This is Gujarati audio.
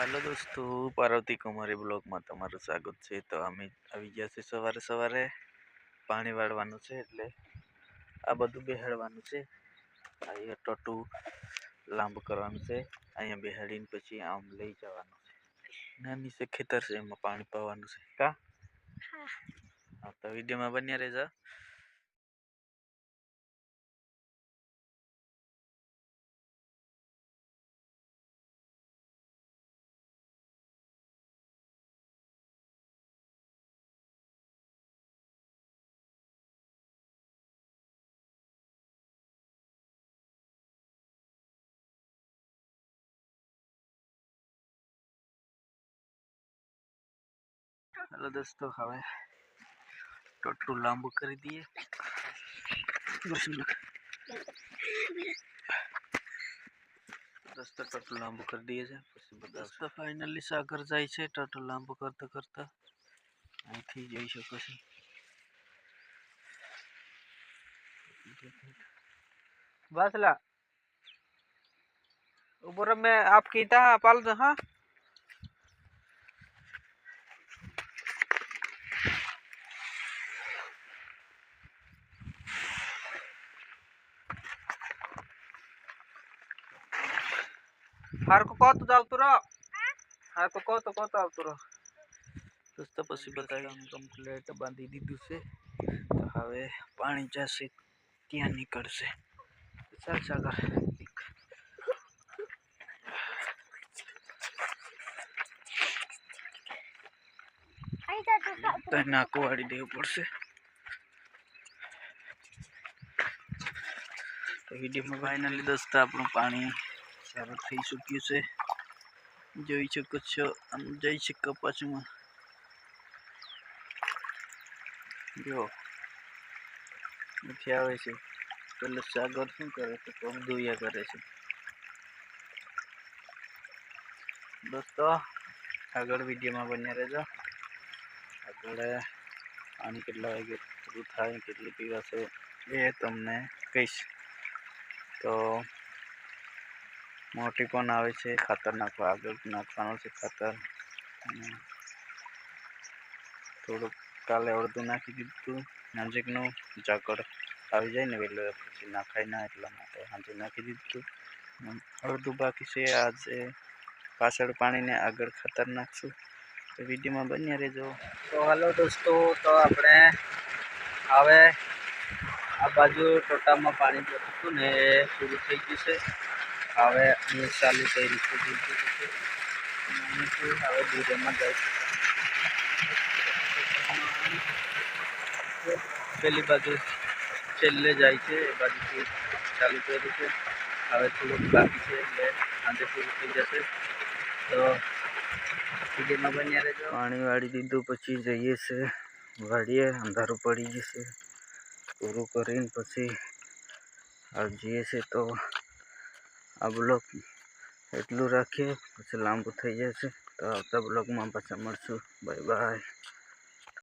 હાલો દોસ્તો પાર્વતી કુમારી બ્લોગમાં તમારું સ્વાગત છે. તો અમે આવી ગયા છે સવારે સવારે. પાણી વાળવાનું છે એટલે આ બધું બેહાડવાનું છે. અહીંયા ટોટું લાંબુ કરવાનું છે. અહીંયા બેહાડીને પછી આમ લઈ જવાનું છે. નાની છે ખેતર છે એમાં પાણી પાવાનું છે. કા? હા તો વિડીયોમાં બન્યા રહેજો. હાલો દોસ્તો હવે ટોટલું લાંબુ કરી દઈએ દોસ્તો ટોટલું લાંબુ કરી દઈએ છે પછી બધા દોસ્તો ફાઇનલી સાગર જાય છે ટોટલ લાંબુ કરતા કરતા અહીંથી જઈ શકો છો बसला ऊपर में आप कीता पाल हाँ હાર કહો તો ચાલતું રહો હાર તો કહો કત ચાલતું રહો દોસ્તો પછી બતાવ્યું આમ કમ્પ્લેટ બાંધી દીધું છે. તો હવે પાણી જશે, ત્યાં નીકળશે. ચાલ સાગર તો નાકું વાળી દેવું પડશે. તો વિડીયોમાં ફાઇનલી દોસ્તો આપણું પાણી સારું થઈ ચૂક્યું છે જોઈ શકો છો આમ જઈ શકો પાછું જો નથી આવે છે પેલો સાગર શું કરે છે પગ ધોયા કરે છે દોસ્તો આગળ વિડીયોમાં બન્યા રહેજો આગળ પાણી કેટલા વાગે થાય કેટલું પીવાશે એ તમને કહીશ તો મોટી પણ આવે છે ખાતર નાખવા આગળ નાખવાનું છે ખાતર. થોડુંક કાલે અડધું નાખી દીધું, નજીકનું ઝાકળ આવી જાય ને વહેલો પછી નાખાય ના એટલા માટે સાંજે નાખી દીધું. અડધું બાકી છે, આજે પાછળ પાણીને આગળ ખાતર નાખશું તો વિડીયોમાં બન્યા રહેજો. તો હાલો દોસ્તો, તો આપણે હવે આ બાજુ ટોટામાં પાણી જતું હતું ને એ પૂરું થઈ ગયું છે. હવે ન્યૂઝ ચાલુ જોઈ શકો છો. હવે દૂરમાં જાય છે પેલી બાજુ છેલ્લે જાય છે, એ બાજુથી ચાલુ કર્યું છે. હવે થોડુંક બાકી છે, એટલે આજે પૂરું થઈ જશે. તો વિડીયોમાં બન્યા રહેજો. પાણી વાળી દીધું, પછી જઈએ છે વાળીએ અંધારું પડી જશે પૂરું કરીને પછી જઈએ છે તો આ બ્લોક એટલું રાખીએ, પછી લાંબુ થઈ જશે. તો આવતા બ્લોગમાં પાછા મળશું. Bye bye.